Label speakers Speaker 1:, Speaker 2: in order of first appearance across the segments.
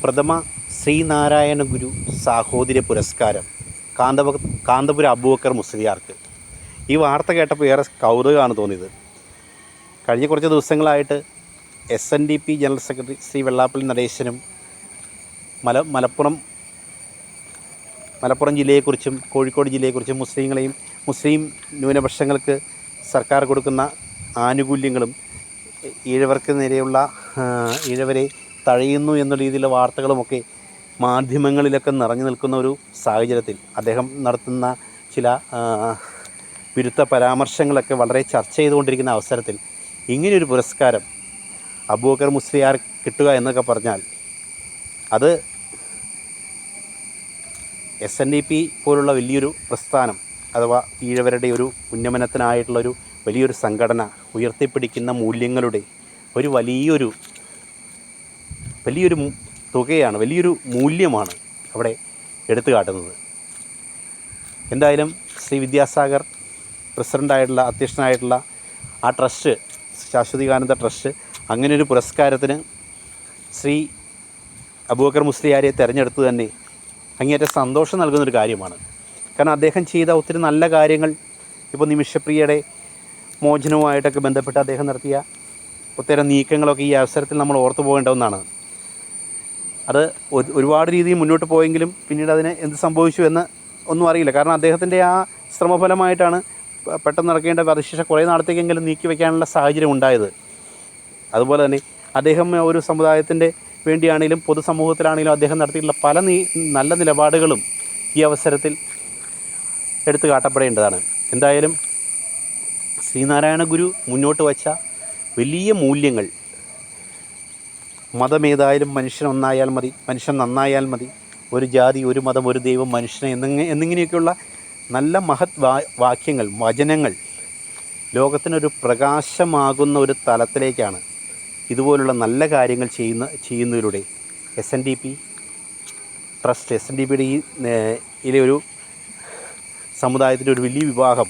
Speaker 1: പ്രഥമ ശ്രീനാരായണ ഗുരു സാഹോദര്യ പുരസ്കാരം കാന്തപ കാന്തപുര അബൂബക്കർ മുസ്ലിയാർക്ക്. ഈ വാർത്ത കേട്ടപ്പോൾ ഏറെ കൗതുകമാണ് തോന്നിയത്. കഴിഞ്ഞ കുറച്ച് ദിവസങ്ങളായിട്ട് S N D P general secretary Shri Vellappally നടേശനും മല മലപ്പുറം മലപ്പുറം ജില്ലയെക്കുറിച്ചും കോഴിക്കോട് ജില്ലയെക്കുറിച്ചും മുസ്ലിങ്ങളെയും മുസ്ലിം ന്യൂനപക്ഷങ്ങൾക്ക് സർക്കാർ കൊടുക്കുന്ന ആനുകൂല്യങ്ങളും ഈഴവർക്ക് നേരെയുള്ള ഈഴവരെ തഴയുന്നു എന്ന രീതിയിലെ വാർത്തകളുമൊക്കെ മാധ്യമങ്ങളിലൊക്കെ നിറഞ്ഞു നിൽക്കുന്ന ഒരു സാഹചര്യത്തിൽ അദ്ദേഹം നടത്തുന്ന ചില വിരുദ്ധ പരാമർശങ്ങളൊക്കെ വളരെ ചർച്ച ചെയ്തുകൊണ്ടിരിക്കുന്ന അവസരത്തിൽ ഇങ്ങനെയൊരു പുരസ്കാരം അബൂബക്കർ മുസ്ലിയാർ കിട്ടുക എന്നൊക്കെ പറഞ്ഞാൽ അത് എസ് എൻ ഡി പി പോലുള്ള വലിയൊരു പ്രസ്ഥാനം അഥവാ ഈഴവരുടെ ഒരു ഉന്നമനത്തിനായിട്ടുള്ളൊരു വലിയൊരു സംഘടന ഉയർത്തിപ്പിടിക്കുന്ന മൂല്യങ്ങളുടെ ഒരു വലിയൊരു വലിയൊരു തുകയാണ് വലിയൊരു മൂല്യമാണ് അവിടെ എടുത്തു കാട്ടുന്നത്. എന്തായാലും ശ്രീ വിദ്യാസാഗർ പ്രസിഡന്റായിട്ടുള്ള അധ്യക്ഷനായിട്ടുള്ള ആ ട്രസ്റ്റ് ശാശ്വതികാനന്ദ ട്രസ്റ്റ് അങ്ങനെ ഒരു പുരസ്കാരത്തിന് ശ്രീ അബൂബക്കർ മുസ്ലിയാരെ തിരഞ്ഞെടുത്ത് തന്നെ അങ്ങേയറ്റം സന്തോഷം നൽകുന്നൊരു കാര്യമാണ്. കാരണം അദ്ദേഹം ചെയ്ത ഒത്തിരി നല്ല കാര്യങ്ങൾ ഇപ്പോൾ നിമിഷപ്രിയയുടെ മോചനവുമായിട്ടൊക്കെ ബന്ധപ്പെട്ട് അദ്ദേഹം നടത്തിയ ഒത്തിരി നീക്കങ്ങളൊക്കെ ഈ അവസരത്തിൽ നമ്മൾ ഓർത്തു പോകേണ്ട ഒന്നാണ്. അത് ഒരുപാട് രീതിയിൽ മുന്നോട്ട് പോയെങ്കിലും പിന്നീട് അതിന് എന്ത് സംഭവിച്ചു എന്ന് ഒന്നും അറിയില്ല. കാരണം അദ്ദേഹത്തിന്റെ ആ ശ്രമഫലമായിട്ടാണ് പെട്ടെന്ന് നടക്കേണ്ട വധശിക്ഷ കുറേ നാളത്തേക്കെങ്കിലും നീക്കി വയ്ക്കാനുള്ള സാഹചര്യം ഉണ്ടായത്. അതുപോലെ തന്നെ അദ്ദേഹം ഒരു സമുദായത്തിന്റെ വേണ്ടിയാണെങ്കിലും പൊതുസമൂഹത്തിലാണെങ്കിലും അദ്ദേഹം നടത്തിയിട്ടുള്ള പല നല്ല നിലപാടുകളും ഈ അവസരത്തിൽ എടുത്തു കാട്ടപ്പെടേണ്ടതാണ്. എന്തായാലും ശ്രീനാരായണ ഗുരു മുന്നോട്ട് വച്ച വലിയ മൂല്യങ്ങൾ മതമേതായാലും മനുഷ്യൻ ഒന്നായാൽ മതി മനുഷ്യൻ നന്നായാൽ മതി. ഒരു ജാതി ഒരു മതം ഒരു ദൈവം മനുഷ്യനെ എന്നിങ്ങനെ എന്നിങ്ങനെയൊക്കെയുള്ള നല്ല മഹത് വാ വാക്യങ്ങൾ വചനങ്ങൾ ലോകത്തിനൊരു പ്രകാശമാകുന്ന ഒരു തലത്തിലേക്കാണ് ഇതുപോലുള്ള നല്ല കാര്യങ്ങൾ ചെയ്യുന്ന ചെയ്യുന്നതിലൂടെ S N D P trust S N D പിയുടെ ഈ ഇതിലെ ഒരു സമുദായത്തിന്റെ ഒരു വലിയ വിഭാഗം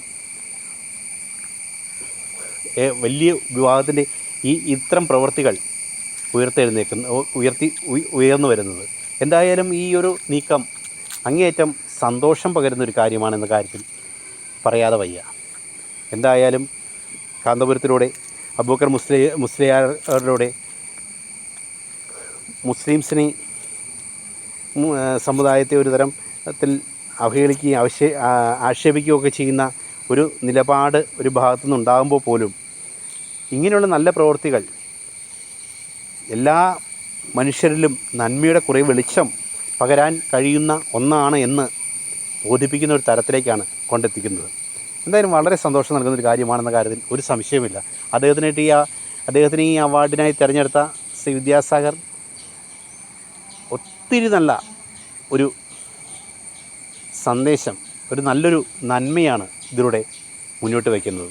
Speaker 1: വലിയ വിഭാഗത്തിന്റെ ഈ ഇത്തരം പ്രവൃത്തികൾ ഉയർത്തെഴുന്നേക്കുന്ന ഉയർത്തി ഉയ- ഉയർന്നു വരുന്നത്. എന്തായാലും ഈ ഒരു നീക്കം അങ്ങേയറ്റം സന്തോഷം പകരുന്ന ഒരു കാര്യമാണെന്ന കാര്യത്തിൽ പറയാതെ വയ്യ. എന്തായാലും കാന്തപുരത്തിലൂടെ അബൂക്കർ മുസ്ലി മുസ്ലിയാരുടെ മുസ്ലിംസിനെ സമുദായത്തെ ഒരു തരത്തിൽ അവഹേളിക്കുകയും ആവശ്യ ആക്ഷേപിക്കുകയൊക്കെ ചെയ്യുന്ന ഒരു നിലപാട് ഒരു ഭാഗത്തു നിന്നുണ്ടാകുമ്പോൾ പോലും ഇങ്ങനെയുള്ള നല്ല പ്രവൃത്തികൾ എല്ലാ മനുഷ്യരിലും നന്മയുടെ കുറേ വെളിച്ചം പകരാൻ കഴിയുന്ന ഒന്നാണ് എന്ന് ബോധിപ്പിക്കുന്ന ഒരു തരത്തിലേക്കാണ് കൊണ്ടെത്തിക്കുന്നത്. എന്തായാലും വളരെ സന്തോഷം നൽകുന്ന ഒരു കാര്യമാണെന്ന കാര്യത്തിൽ ഒരു സംശയമില്ല അദ്ദേഹത്തിനായിട്ട് ഈ അദ്ദേഹത്തിന് ഈ അവാർഡിനായി തിരഞ്ഞെടുത്ത ശ്രീ വിദ്യാസാഗർ ഒത്തിരി നല്ല ഒരു സന്ദേശം ഒരു നല്ലൊരു നന്മയാണ് ഇതിലൂടെ മുന്നോട്ട് വയ്ക്കുന്നത്.